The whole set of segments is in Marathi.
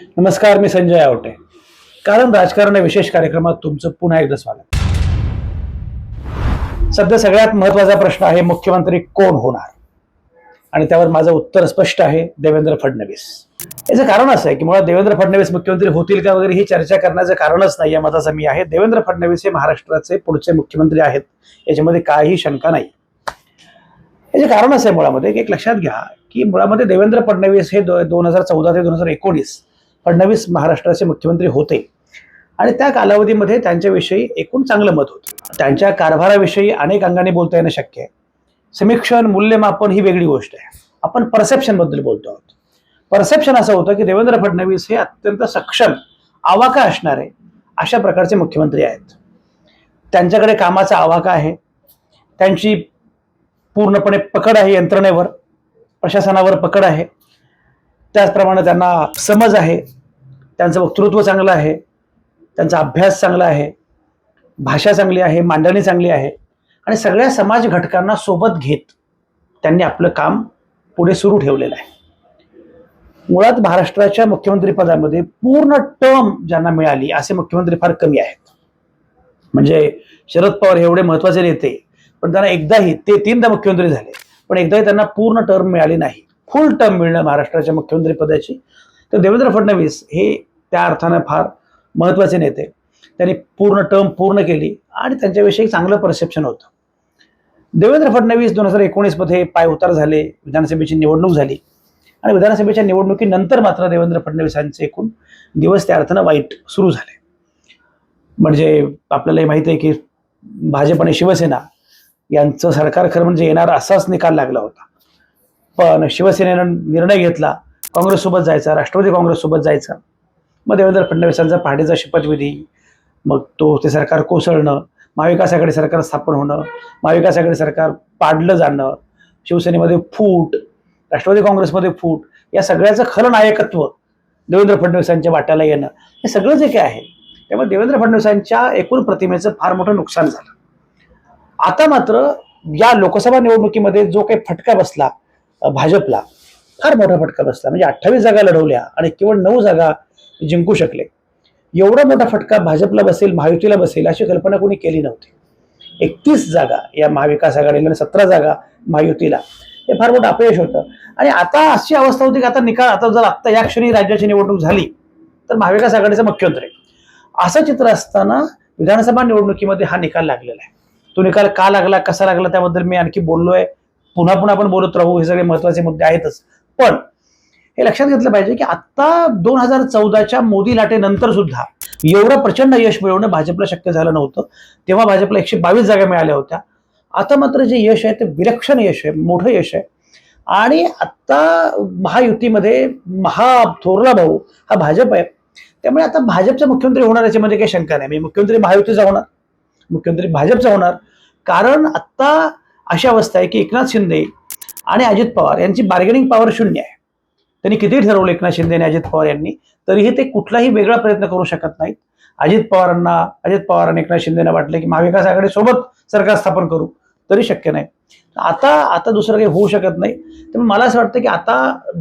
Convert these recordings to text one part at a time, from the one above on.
नमस्कार मी संजय आवटे. कारण राजकारण या विशेष कार्यक्रमात तुमचं पुन्हा एकदा स्वागत. सध्या सगळ्यात महत्त्वाचा प्रश्न आहे मुख्यमंत्री कोण होणार? आणि त्यावर माझं उत्तर स्पष्ट आहे देवेंद्र फडणवीस. याचं कारण असं आहे की मुळात देवेंद्र फडणवीस मुख्यमंत्री होतील का वगैरे ही चर्चा करण्याचं कारणच नाही या मताचा मी आहे. देवेंद्र फडणवीस हे महाराष्ट्राचे पुढचे मुख्यमंत्री आहेत याच्यामध्ये काही शंका नाही. याचे कारण असं आहे मुळामध्ये एक लक्षात घ्या की मुळामध्ये देवेंद्र फडणवीस हे दोन हजार चौदा ते दोन हजार एकोणीस फडणवीस महाराष्ट्राचे मुख्यमंत्री होते. आणि त्या कालावधीमध्ये त्यांच्याविषयी एकूण चांगलं मत होतं. त्यांच्या कारभाराविषयी अनेक अंगाने बोलता येणं शक्य आहे. समीक्षण मूल्यमापन ही वेगळी गोष्ट आहे. आपण परसेप्शनबद्दल बोलतो आहोत. परसेप्शन असं होतं की देवेंद्र फडणवीस हे अत्यंत सक्षम आवाका असणारे अशा प्रकारचे मुख्यमंत्री आहेत. त्यांच्याकडे कामाचा आवाका आहे. त्यांची पूर्णपणे पकड आहे यंत्रणेवर प्रशासनावर पकड आहे. त्याचप्रमाणे त्यांना समज आहे. त्यांचं वक्तृत्व चांगलं आहे त्यांचा अभ्यास चांगला आहे भाषा चांगली आहे मांडणी चांगली आहे आणि सगळ्या समाज घटकांना सोबत घेत त्यांनी आपलं काम पुढे सुरू ठेवलेलं आहे. मुळात महाराष्ट्राच्या मुख्यमंत्रीपदामध्ये पूर्ण टर्म ज्यांना मिळाली असे मुख्यमंत्री फार कमी आहेत. म्हणजे शरद पवार हे एवढे महत्त्वाचे नेते पण त्यांना एकदाही ते तीनदा मुख्यमंत्री झाले पण एकदाही त्यांना पूर्ण टर्म मिळाली नाही. फुल टर्म मिळणं महाराष्ट्राच्या मुख्यमंत्री पदाची. तर देवेंद्र फडणवीस हे त्या अर्थानं फार महत्त्वाचे नेते. त्यांनी पूर्ण टर्म पूर्ण केली आणि त्यांच्याविषयी चांगलं परसेप्शन होतं. देवेंद्र फडणवीस दोन हजार एकोणीसमध्ये पाय उतार झाले विधानसभेची निवडणूक झाली. आणि विधानसभेच्या निवडणुकीनंतर मात्र देवेंद्र फडणवीसांचे एकूण दिवस त्या अर्थानं वाईट सुरू झाले. म्हणजे आपल्यालाही माहिती आहे की भाजप आणि शिवसेना यांचं सरकार खरं म्हणजे येणार असाच निकाल लागला होता. पण शिवसेनेनं निर्णय घेतला काँग्रेससोबत जायचा राष्ट्रवादी काँग्रेससोबत जायचा. मग देवेंद्र फडणवीसांचा पहाटेचा शपथविधी मग तो ते सरकार कोसळणं महाविकास आघाडी सरकार स्थापन होणं महाविकास आघाडी सरकार पाडलं जाणं शिवसेनेमध्ये फूट राष्ट्रवादी काँग्रेसमध्ये फूट या सगळ्याचं खरं नायकत्व देवेंद्र फडणवीसांच्या वाट्याला येणं हे सगळं जे काय आहे. त्यामुळे देवेंद्र फडणवीसांच्या एकूण प्रतिमेचं फार मोठं नुकसान झालं. आता मात्र या लोकसभा निवडणुकीमध्ये जो काही फटका बसला भाजपला फार मोठा फटका बसला. म्हणजे अठ्ठावीस जागा लढवल्या आणि केवळ नऊ जागा जिंकू शकले. एवढा मोठा फटका भाजपला बसेल महायुतीला बसेल अशी कल्पना कोणी केली नव्हती. एकतीस जागा या महाविकास आघाडीला आणि सतरा जागा महायुतीला. हे फार मोठं अपयश होतं. आणि आता अशी अवस्था होती की आता निकाल आता जर आत्ता या क्षणी राज्याची निवडणूक झाली तर महाविकास आघाडीचा मुख्यमंत्री असं चित्र असताना विधानसभा निवडणुकीमध्ये हा निकाल लागलेला आहे. तो निकाल का लागला कसा लागला त्याबद्दल मी आणखी बोललोय. पुन्हा पुन्हा आपण बोलत राहू हे सगळे महत्त्वाचे मुद्दे आहेतच. पण हे लक्षात घेतलं पाहिजे की आत्ता दोन हजार चौदाच्या मोदी लाटेनंतर सुद्धा एवढं प्रचंड यश मिळवणं भाजपला शक्य झालं नव्हतं. तेव्हा भाजपला एकशे बावीस जागा मिळाल्या होत्या. आता मात्र जे यश आहे ते विलक्षण यश आहे मोठं यश आहे. आणि आत्ता महायुतीमध्ये महा थोरला भाऊ हा भाजप आहे. त्यामुळे आता भाजपचा मुख्यमंत्री होणार याच्यामध्ये काही शंका नाही. म्हणजे मुख्यमंत्री महायुतीचा होणार. मुख्यमंत्री भाजपचा होणार. कारण आत्ता अशी अवस्था आहे की एकनाथ शिंदे आणि अजित पवार यांची बार्गेनिंग पॉवर शून्य आहे. त्यांनी किती ठरवलं एकनाथ शिंदे आणि अजित पवार यांनी तरीही ते कुठलाही वेगळा प्रयत्न करू शकत नाहीत. अजित पवारांना अजित पवार आणि एकनाथ शिंदेना वाटले की महाविकास आघाडी सोबत सरकार स्थापन करू तरी शक्य नाही. आता आता दुसरं काही होऊ शकत नाही. त्यामुळे मला असं वाटतं की आता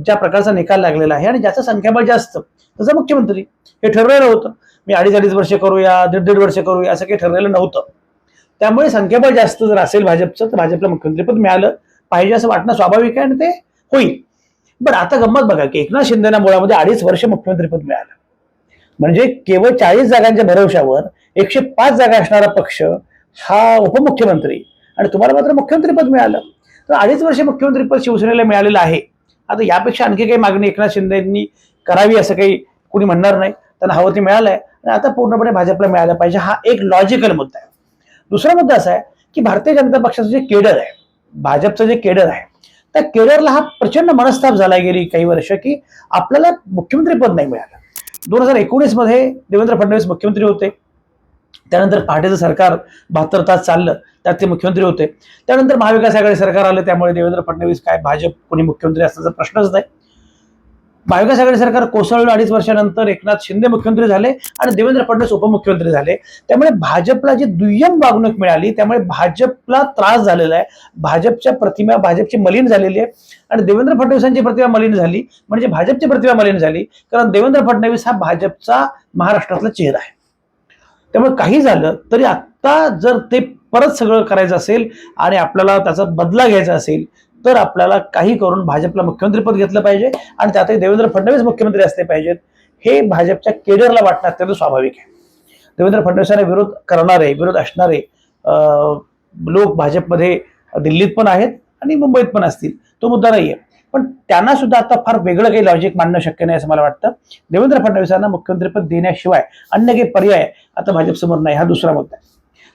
ज्या प्रकारचा निकाल लागलेला आहे आणि ज्याचं संख्याबळ जास्त त्याचा मुख्यमंत्री हे ठरलेलं होतं. मी अडीच अडीच वर्ष करूया दीड दीड वर्ष करूया असं काही ठरलेलं नव्हतं. त्यामुळे संख्याबळ जास्त जर असेल भाजपचं तर भाजपला मुख्यमंत्रीपद मिळालं पाहिजे असं वाटणं स्वाभाविक आहे आणि ते होईल. बरं आता गंमत बघा की एकनाथ शिंदेना मुळामध्ये अडीच वर्ष मुख्यमंत्रीपद मिळालं. म्हणजे केवळ चाळीस जागांच्या भरवशावर एकशे पाच जागा असणारा पक्ष हा उपमुख्यमंत्री आणि तुम्हाला मात्र मुख्यमंत्रीपद मिळालं. तर अडीच वर्ष मुख्यमंत्रीपद शिवसेनेला मिळालेलं आहे. आता यापेक्षा आणखी काही मागणी एकनाथ शिंदेंनी करावी असं काही कुणी म्हणणार नाही. त्यांना हवं ते मिळालं आहे आणि आता पूर्णपणे भाजपला मिळालं पाहिजे हा एक लॉजिकल मुद्दा आहे. दुसरा मुद्दा असा आहे की भारतीय जनता पक्षाचं जे केडर आहे भाजपचं जे केडर आहे त्या केडरला हा प्रचंड मनस्ताप झाला गेली काही वर्ष की आपल्याला मुख्यमंत्रीपद नाही मिळालं. दोन हजार एकोणीसमध्ये देवेंद्र फडणवीस मुख्यमंत्री होते. त्यानंतर पहाटेचं सरकार बहात्तर तास चाललं त्यात ते मुख्यमंत्री होते. त्यानंतर महाविकास आघाडी सरकार आलं त्यामुळे देवेंद्र फडणवीस काय भाजप कोणी मुख्यमंत्री असण्याचा प्रश्नच नाही. महाविकास आघाडी सरकार कोसळलं अडीच वर्षानंतर एकनाथ शिंदे मुख्यमंत्री झाले आणि देवेंद्र फडणवीस उपमुख्यमंत्री झाले. त्यामुळे भाजपला जी दुय्यम वागणूक मिळाली त्यामुळे भाजपला त्रास झालेला आहे. भाजपच्या प्रतिमा भाजपची मलिन झालेली आहे. आणि देवेंद्र फडणवीसांची प्रतिमा मलिन झाली म्हणजे भाजपची प्रतिमा मलिन झाली कारण देवेंद्र फडणवीस हा भाजपचा महाराष्ट्रातला चेहरा आहे. त्यामुळे काही झालं तरी आत्ता जर ते परत सगळं करायचं असेल आणि आपल्याला त्याचा बदला घ्यायचा असेल तर आपल्याला काही करून भाजपला मुख्यमंत्रीपद घेतलं पाहिजे आणि त्यातही देवेंद्र फडणवीस मुख्यमंत्री असले पाहिजेत हे भाजपच्या केडरला वाटणं अत्यंत स्वाभाविक आहे. देवेंद्र फडणवीसांना विरोध करणारे विरोध असणारे लोक भाजपमध्ये दिल्लीत पण आहेत आणि मुंबईत पण असतील तो मुद्दा नाही आहे पण त्यांना सुद्धा आता फार वेगळं काही लॉजिक मांडणं शक्य नाही असं मला वाटतं. देवेंद्र फडणवीसांना मुख्यमंत्रीपद देण्याशिवाय अन्य काही पर्याय आता भाजपसमोर नाही हा दुसरा मुद्दा आहे.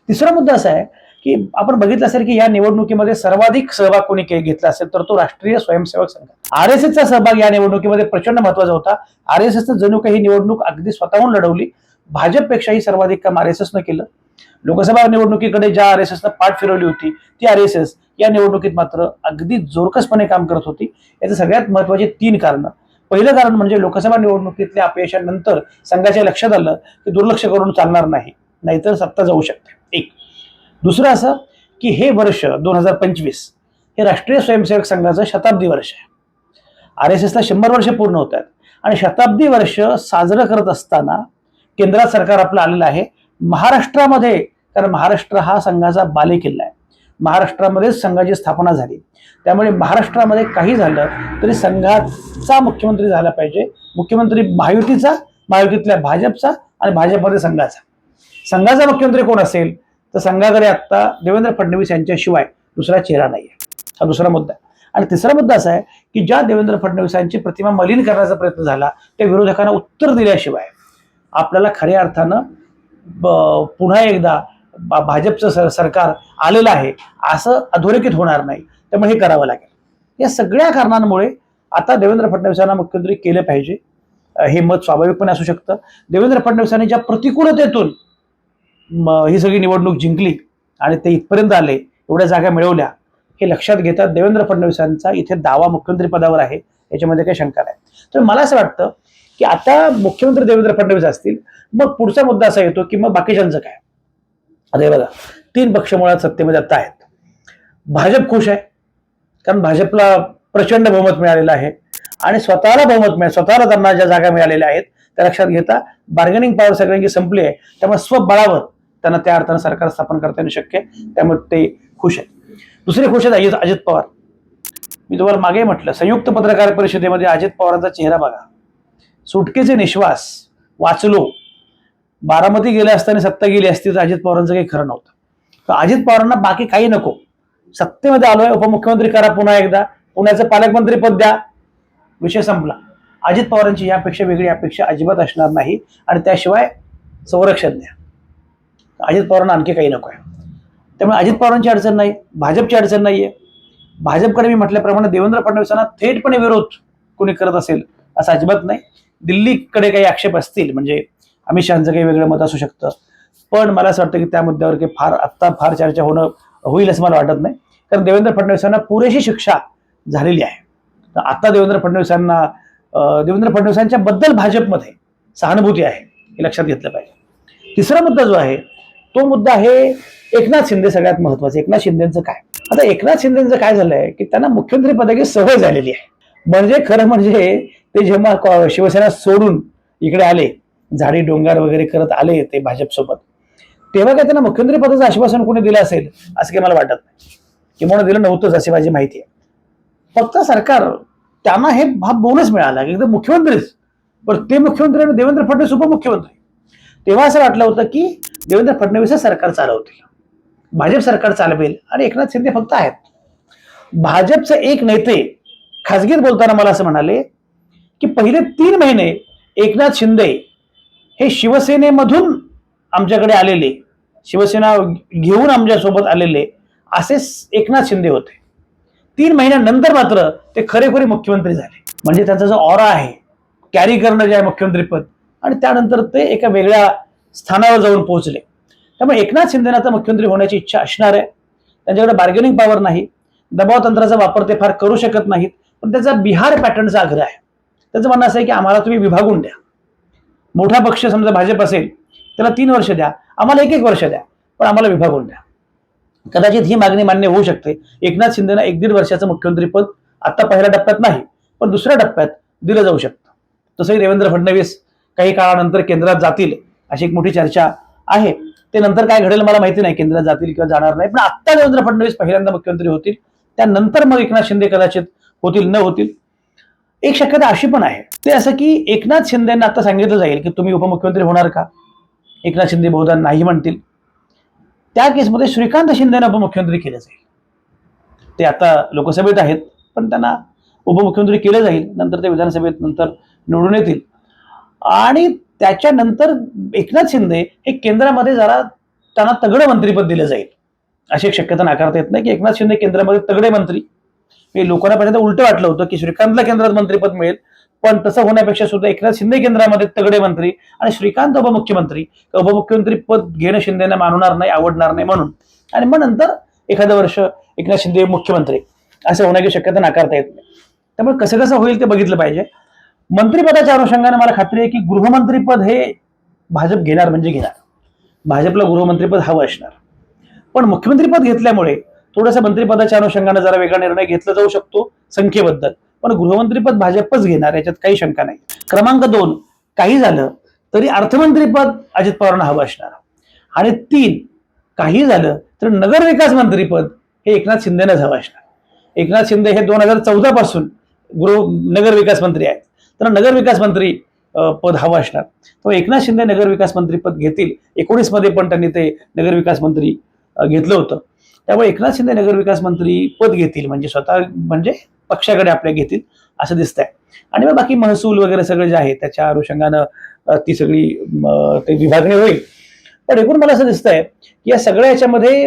तिसरा मुद्दा असा आहे की आपण बघितलं असेल की या निवडणुकीमध्ये सर्वाधिक सहभाग कोणी घेतला असेल तर तो राष्ट्रीय स्वयंसेवक संघ. आर एस एसचा सहभाग या निवडणुकीमध्ये प्रचंड महत्त्वाचा होता. आर एस एसनं जणू काही ही निवडणूक अगदी स्वतःहून लढवली. भाजपपेक्षाही सर्वाधिक काम आर एस एसनं केलं. लोकसभा निवडणुकीकडे ज्या आर एस एसनं पाठ फिरवली होती ती आर एस एस या निवडणुकीत मात्र अगदी जोरकसपणे काम करत होती. याचं सगळ्यात महत्त्वाचे तीन कारणं. पहिलं कारण म्हणजे लोकसभा निवडणुकीतल्या अपयशानंतर संघाच्या लक्षात आलं की दुर्लक्ष करून चालणार नाही नाहीतर सत्ता जाऊ शकते. एक. दुसरं असं की हे वर्ष दोन हजार पंचवीस हे राष्ट्रीय स्वयंसेवक संघाचं शताब्दी वर्ष आहे. आर एस एसला शंभर वर्ष पूर्ण होत आहेत. आणि शताब्दी वर्ष साजरं करत असताना केंद्रात सरकार आपलं आलेलं आहे. महाराष्ट्रामध्ये कारण महाराष्ट्र हा संघाचा बालेकिल्ला आहे. महाराष्ट्रामध्येच संघाची स्थापना झाली. त्यामुळे महाराष्ट्रामध्ये काही झालं तरी संघाचा मुख्यमंत्री झाला पाहिजे. मुख्यमंत्री महायुतीचा महायुतीतल्या भाजपचा आणि भाजपमध्ये संघाचा. संघाचा मुख्यमंत्री कोण असेल? तर संघाकडे आता देवेंद्र फडणवीस यांच्याशिवाय दुसरा चेहरा नाही आहे हा दुसरा मुद्दा आहे. आणि तिसरा मुद्दा असा आहे की ज्या देवेंद्र फडणवीसांची प्रतिमा मलिन करण्याचा प्रयत्न झाला त्या विरोधकांना उत्तर दिल्याशिवाय आपल्याला खऱ्या अर्थानं ब- पुन्हा एकदा भाजपचं सर सरकार आलेलं आहे असं अधोरेखित होणार नाही. त्यामुळे हे करावं लागेल. या सगळ्या कारणांमुळे आता देवेंद्र फडणवीसांना मुख्यमंत्री केलं पाहिजे. हे मत स्वाभाविकपणे असू शकतं. देवेंद्र फडणवीसांनी ज्या प्रतिकूलतेतून ही सगळी निवडणूक जिंकली आणि ते इथपर्यंत आले एवढ्या जागा मिळवल्या हे लक्षात घेता देवेंद्र फडणवीसांचा इथे दावा मुख्यमंत्री पदावर आहे याच्यामध्ये काही शंका नाही. तर मला असं वाटतं की आता मुख्यमंत्री देवेंद्र फडणवीस असतील मग पुढचा मुद्दा असा येतो की मग बाकीच्यांचं काय? आता बघा तीन पक्ष मुळात सत्तेमध्ये आता आहेत. भाजप खुश आहे कारण भाजपला प्रचंड बहुमत मिळालेलं आहे आणि स्वतःला बहुमत मिळालं स्वतःला त्यांना ज्या जागा मिळालेल्या आहेत त्या लक्षात घेता बार्गेनिंग पॉवर सगळ्यांची संपली आहे त्यामुळे स्वबळावर त्यांना त्या अर्थानं सरकार स्थापन करता येणं शक्य आहे. त्यामुळे ते खुश आहेत. दुसरे खुश आहेत अजित अजित पवार. मी तुम्हाला मागे म्हटलं संयुक्त पत्रकार परिषदेमध्ये अजित पवारांचा चेहरा बघा. सुटकेचे निश्वास वाचलो. बारामती गेले असताना सत्ता गेली असती तर अजित पवारांचं काही खरं नव्हतं. तर अजित पवारांना बाकी काही नको. सत्तेमध्ये आलोय उपमुख्यमंत्री करा पुन्हा एकदा. पुण्याचं पालकमंत्री पद द्या. विषय संपला. अजित पवारांची यापेक्षा वेगळी अपेक्षा अजिबात असणार नाही. आणि त्याशिवाय संरक्षण द्या. अजित पवारांना आणखी काही नको आहे त्यामुळे अजित पवारांची अडचण नाही भाजपची अडचण नाहीये. भाजपकडे मी म्हटल्याप्रमाणे देवेंद्र फडणवीसांना थेटपणे विरोध कोणी करत असेल असं अजिबात नाही. दिल्लीकडे काही आक्षेप असतील म्हणजे अमित शहाचं काही वेगळं मत असू शकतं. पण मला असं वाटतं की त्या मुद्द्यावर काही फार आत्ता फार चर्चा होणं होईल असं मला वाटत नाही. कारण देवेंद्र फडणवीसांना पुरेशी शिक्षा झालेली आहे. तर आता देवेंद्र फडणवीसांना देवेंद्र फडणवीसांच्या बद्दल भाजपमध्ये सहानुभूती आहे हे लक्षात घेतलं पाहिजे. तिसरा मुद्दा जो आहे तो मुद्दा आहे एकनाथ शिंदे सगळ्यात महत्वाचं एकनाथ शिंदेचं काय? आता एकनाथ शिंदेचं काय झालंय की त्यांना मुख्यमंत्री पदाची सवय झालेली आहे. म्हणजे खरं म्हणजे ते जेव्हा शिवसेना सोडून इकडे आले झाडी डोंगर वगैरे करत आले ते भाजपसोबत तेव्हा काय त्यांना मुख्यमंत्री पदाचं आश्वासन कोणी दिलं असेल? असं काही मला वाटत नाही. किंवा दिलं नव्हतंच अशी माझी माहिती आहे. फक्त सरकार त्यांना हे हा बोनस मिळाला की एकदम मुख्यमंत्रीच. पण ते मुख्यमंत्री आणि देवेंद्र फडणवीस उपमुख्यमंत्री. तेव्हा असं वाटलं होतं की देवेंद्र फडणवीसच सरकार चालवतील. भाजप सरकार चालवेल आणि एकनाथ शिंदे फक्त आहेत. भाजपचे एक नेते खासगीत बोलताना मला असं म्हणाले की पहिले तीन महिने एकनाथ शिंदे हे शिवसेनेमधून आमच्याकडे आलेले शिवसेना घेऊन आमच्यासोबत आलेले असे एकनाथ शिंदे होते. तीन महिन्यानंतर मात्र ते खरेखुरे मुख्यमंत्री झाले. म्हणजे त्यांचा जो ऑरा आहे कॅरी करणं जे आहे मुख्यमंत्रीपद आणि त्यानंतर ते एका वेगळ्या स्थानावर जाऊन पोहोचले. त्यामुळे एकनाथ शिंदेना आता मुख्यमंत्री होण्याची इच्छा असणार आहे. त्यांच्याकडे बार्गेनिंग पॉवर नाही. दबाव तंत्राचा वापर ते फार करू शकत नाहीत. पण त्याचा बिहार पॅटर्नचा आग्रह आहे. त्याचं म्हणणं असं आहे की आम्हाला तुम्ही विभागून द्या. मोठा पक्ष समजा भाजप असेल त्याला तीन वर्ष द्या. आम्हाला एक एक वर्ष द्या. पण आम्हाला विभागून द्या. कदाचित ही मागणी मान्य होऊ शकते. एकनाथ शिंदेना एक दीड वर्षाचं मुख्यमंत्रीपद आता पहिल्या टप्प्यात नाही पण दुसऱ्या टप्प्यात दिलं जाऊ शकतं. तसंही देवेंद्र फडणवीस काही काळानंतर केंद्रात जातील. अशी एक मोठी चर्चा आहे. ते नंतर काय घडेल मला माहिती नाही केंद्रात जातील किंवा जाणार नाही. पण आत्ता देवेंद्र फडणवीस पहिल्यांदा मुख्यमंत्री होतील. त्यानंतर मग एकनाथ शिंदे कदाचित होतील न होतील. एक शक्यता अशी पण आहे. ते असं की एकनाथ शिंदेना आता सांगितलं जाईल की तुम्ही उपमुख्यमंत्री होणार का? एकनाथ शिंदे बहुधा नाही म्हणतील. त्या केसमध्ये श्रीकांत शिंदेना उपमुख्यमंत्री केलं जाईल. ते आता लोकसभेत आहेत पण त्यांना उपमुख्यमंत्री केलं जाईल. नंतर ते विधानसभेत नंतर निवडून येतील. आणि त्याच्यानंतर एकनाथ शिंदे हे केंद्रामध्ये जरा त्यांना तगडं मंत्रीपद दिलं जाईल. अशी एक शक्यता नाकारता येत नाही की एकनाथ शिंदे केंद्रामध्ये तगडे मंत्री. हे लोकांना पहिल्यांदा उलट वाटलं होतं की श्रीकांतला केंद्रात मंत्रीपद मिळेल पण तसं होण्यापेक्षा सुद्धा एकनाथ शिंदे केंद्रामध्ये तगडे मंत्री आणि श्रीकांत उपमुख्यमंत्री उपमुख्यमंत्री पद घेणं शिंदेना मानणार नाही आवडणार नाही म्हणून. आणि मग नंतर एखादं वर्ष एकनाथ शिंदे मुख्यमंत्री. असं होण्याची शक्यता नाकारता येत नाही. त्यामुळे कसं कसं होईल ते बघितलं पाहिजे. मंत्रिपदाच्या अनुषंगाने मला खात्री आहे की गृहमंत्रीपद हे भाजप घेणार म्हणजे घेणार. भाजपला गृहमंत्रीपद हवं असणार. पण मुख्यमंत्रीपद घेतल्यामुळे थोडंसं मंत्रिपदाच्या अनुषंगाने जरा वेगळा निर्णय घेतला जाऊ शकतो संख्येबद्दल. पण गृहमंत्रीपद भाजपच घेणार याच्यात काही शंका नाही. क्रमांक दोन काही झालं तरी अर्थमंत्रीपद अजित पवारांना हवं असणार. आणि तीन काही झालं तर नगरविकास मंत्रीपद हे एकनाथ शिंदेनाच हवं असणार. एकनाथ शिंदे हे दोन हजार चौदा पासून गृह नगरविकास मंत्री आहेत. तर नगरविकास मंत्री पद हवं असणार. तो एकनाथ शिंदे नगरविकास मंत्री पद घेतील. एकोणीसमध्ये पण त्यांनी ते नगरविकास मंत्री घेतलं होतं. त्यामुळे एकनाथ शिंदे नगरविकास मंत्री पद घेतील. म्हणजे स्वतः म्हणजे पक्षाकडे आपल्या घेतील असं दिसतंय. आणि मग बाकी महसूल वगैरे सगळं जे आहे त्याच्या अनुषंगानं ती सगळी ते विभागणी होईल. पण एकूण मला असं दिसतंय की या सगळ्या याच्यामध्ये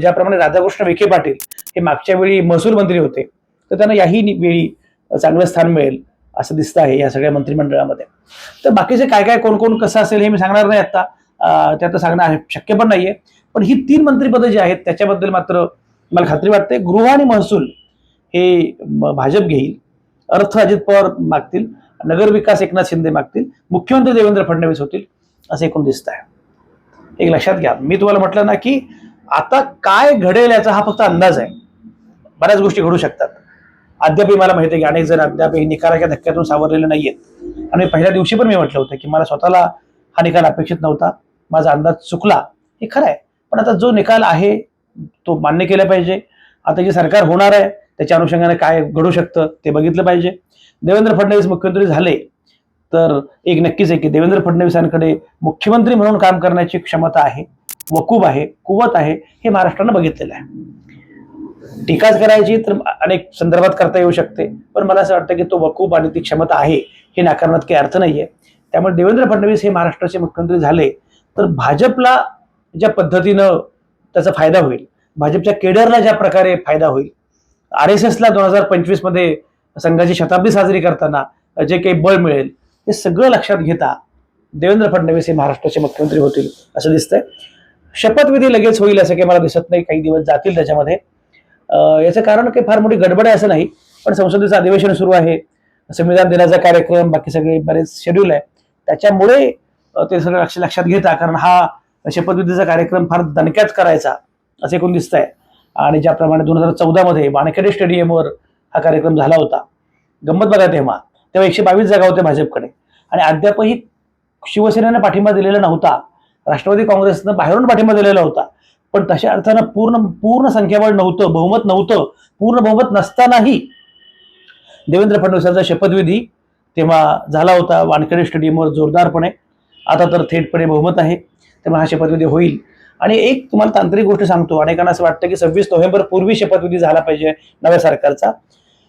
ज्याप्रमाणे राधाकृष्ण विखे पाटील हे मागच्या वेळी महसूल मंत्री होते तर त्यांना याही वेळी चांगलं स्थान मिळेल. असं दिसतं आहे या सगळ्या मंत्रिमंडळामध्ये. तर बाकीचे काय काय कोण कोण कसं असेल हे मी सांगणार नाही आता ते आता सांगणं आहे- शक्य पण नाहीये. पण ही तीन मंत्रिपदं जी आहेत त्याच्याबद्दल मात्र मला खात्री वाटते. गृह आणि महसूल हे भाजप घेईल. अर्थ अजित पवार मागतील. नगरविकास एकनाथ शिंदे मागतील. मुख्यमंत्री देवेंद्र फडणवीस होतील असं एकूण दिसत आहे एक लक्षात घ्या. मी तुम्हाला म्हटलं ना की आता काय घडेल याचा हा फक्त अंदाज आहे. बऱ्याच गोष्टी घडू शकतात. अद्यापही मला माहिती आहे की अनेक जण अद्यापही निकालाच्या धक्क्यातून सावरलेले नाहीयेत. आणि पहिल्या दिवशी पण मी म्हटलं होतं की मला स्वतःला हा निकाल अपेक्षित नव्हता. माझा अंदाज चुकला. हे खरं आहे. पण आता जो निकाल आहे तो मान्य केला पाहिजे. आता जे सरकार होणार आहे त्याच्या अनुषंगाने काय घडू शकतं ते बघितलं पाहिजे. देवेंद्र फडणवीस मुख्यमंत्री झाले तर एक नक्कीच आहे की देवेंद्र फडणवीसांकडे मुख्यमंत्री म्हणून काम करण्याची क्षमता आहे वकूब आहे कुवत आहे हे महाराष्ट्रानं बघितलेलं आहे. टीकाच करायची तर अनेक संदर्भात करता येऊ शकते. पण मला असं वाटतं की तो वकूब आणि ती क्षमता आहे हे नाकारण्यात काही अर्थ नाहीये. त्यामुळे देवेंद्र फडणवीस हे महाराष्ट्राचे मुख्यमंत्री झाले तर भाजपला ज्या पद्धतीनं त्याचा फायदा होईल भाजपच्या केडरला ज्या प्रकारे फायदा होईल आर एस एसला दोन हजार पंचवीसमध्ये संघाची शताब्दी साजरी करताना जे काही बळ मिळेल हे सगळं लक्षात घेता देवेंद्र फडणवीस हे महाराष्ट्राचे मुख्यमंत्री होतील असं दिसतंय. शपथविधी लगेच होईल असं काही मला दिसत नाही काही दिवस जातील त्याच्यामध्ये. याचं कारण काही फार मोठी गडबड आहे असं नाही पण संसदेचं अधिवेशन सुरू आहे संविधान दिनाचा कार्यक्रम बाकी सगळे बरेच शेड्यूल आहे. त्याच्यामुळे ते सगळं लक्ष लक्षात घेता कारण हा शपथविधीचा कार्यक्रम फार दणक्यात करायचा असे एकूण दिसत आहे आणि ज्याप्रमाणे दोन हजार चौदामध्ये वानखेडे स्टेडियमवर हा कार्यक्रम झाला होता. गंमत बघा तेव्हा. तेव्हा एकशे बावीस जागा होत्या भाजपकडे. आणि अद्यापही शिवसेनेनं पाठिंबा दिलेला नव्हता. राष्ट्रवादी काँग्रेसनं बाहेरून पाठिंबा दिलेला होता. पण तशा अर्थानं पूर्ण पूर्ण संख्याबळ नव्हतं बहुमत नव्हतं पूर्ण बहुमत नसतानाही देवेंद्र फडणवीसांचा शपथविधी तेव्हा झाला होता. वानखेडे स्टेडियमवर जोरदारपणे आता तर थेटपणे बहुमत आहे तेव्हा हा शपथविधी होईल. आणि एक तुम्हाला तांत्रिक गोष्ट सांगतो अनेकांना असं वाटतं की सव्वीस नोव्हेंबर पूर्वी शपथविधी झाला पाहिजे नव्या सरकारचा.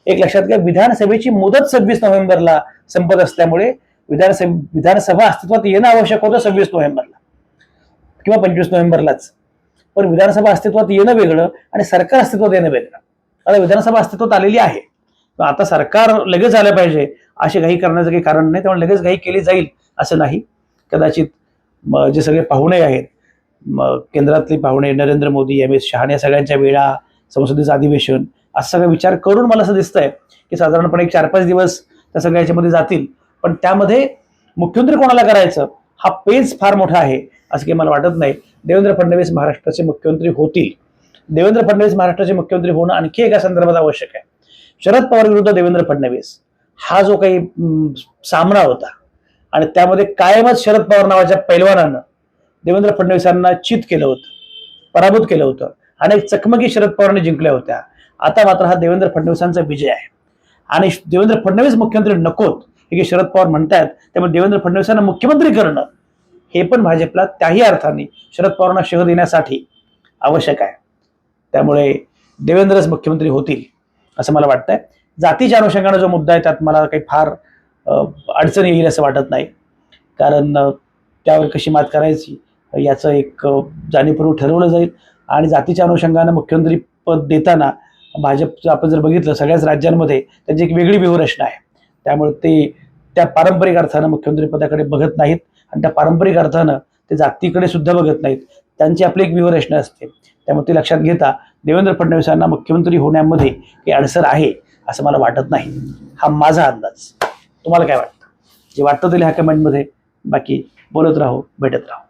एक लक्षात घ्या विधानसभेची मुदत सव्वीस नोव्हेंबरला संपत असल्यामुळे विधानसभा विधानसभा अस्तित्वात येणं आवश्यक होतं सव्वीस नोव्हेंबरला किंवा पंचवीस नोव्हेंबरलाच. पण विधानसभा अस्तित्वात येणं वेगळं आणि सरकार अस्तित्वात येणं वेगळं. आता विधानसभा अस्तित्वात आलेली आहे. आता सरकार लगेच आलं पाहिजे अशी घाई करण्याचं काही कारण नाही त्यामुळे लगेच घाई केली जाईल असं नाही. कदाचित जे सगळे पाहुणे आहेत केंद्रातले पाहुणे नरेंद्र मोदी एम. एस. शहा सगळ्यांच्या वेळा संसदेचं अधिवेशन असा सगळा विचार करून मला असं दिसतंय की साधारणपणे एक चार पाच दिवस त्या सगळ्या याच्यामध्ये जातील. पण त्यामध्ये मुख्यमंत्री कोणाला करायचं? हा पेज फार मोठा आहे असं काही मला वाटत नाही. देवेंद्र फडणवीस महाराष्ट्राचे मुख्यमंत्री होतील. देवेंद्र फडणवीस महाराष्ट्राचे मुख्यमंत्री होणं आणखी एका संदर्भात आवश्यक आहे. शरद पवार विरुद्ध देवेंद्र फडणवीस हा जो काही सामना होता आणि त्यामध्ये कायमच शरद पवार नावाच्या पैलवानानं देवेंद्र फडणवीसांना चित केलं होतं पराभूत केलं होतं. अनेक चकमकी शरद पवारांनी जिंकल्या होत्या. आता मात्र हा देवेंद्र फडणवीसांचा विजय आहे. आणि देवेंद्र फडणवीस मुख्यमंत्री नकोत हे की शरद पवार म्हणतायत त्यामुळे देवेंद्र फडणवीसांना मुख्यमंत्री करणं हे पण भाजपला त्याही अर्थाने शरद पवारांना शह देण्यासाठी आवश्यक आहे. त्यामुळे देवेंद्रच मुख्यमंत्री होतील असं मला वाटतंय. जातीच्या अनुषंगाने जो मुद्दा आहे त्यात मला काही फार अडचण येईल असं वाटत नाही. कारण त्यावर कशी मात करायची याचं एक जाणीवपूर्वक ठरवलं जाईल. आणि जातीच्या अनुषंगानं मुख्यमंत्री पद देताना भाजपचं आपण जर बघितलं सगळ्याच राज्यांमध्ये त्यांची एक वेगळी व्यूहरचना आहे. त्यामुळे ते त्या पारंपरिक अर्थानं मुख्यमंत्री पदाकडे बघत नाहीत. आणि त्या पारंपरिक अर्थानं ते जातीकडे सुद्धा बघत नाहीत. त्यांची आपली एक विवरचना असते. त्यामुळे ते लक्षात घेता देवेंद्र फडणवीसांना मुख्यमंत्री होण्यामध्ये काही अडसर आहे असं मला वाटत नाही. हा माझा अंदाज. तुम्हाला काय वाटतं? जे वाटतं ते लिहा कमेंटमध्ये बाकी बोलत राहू भेटत राहू.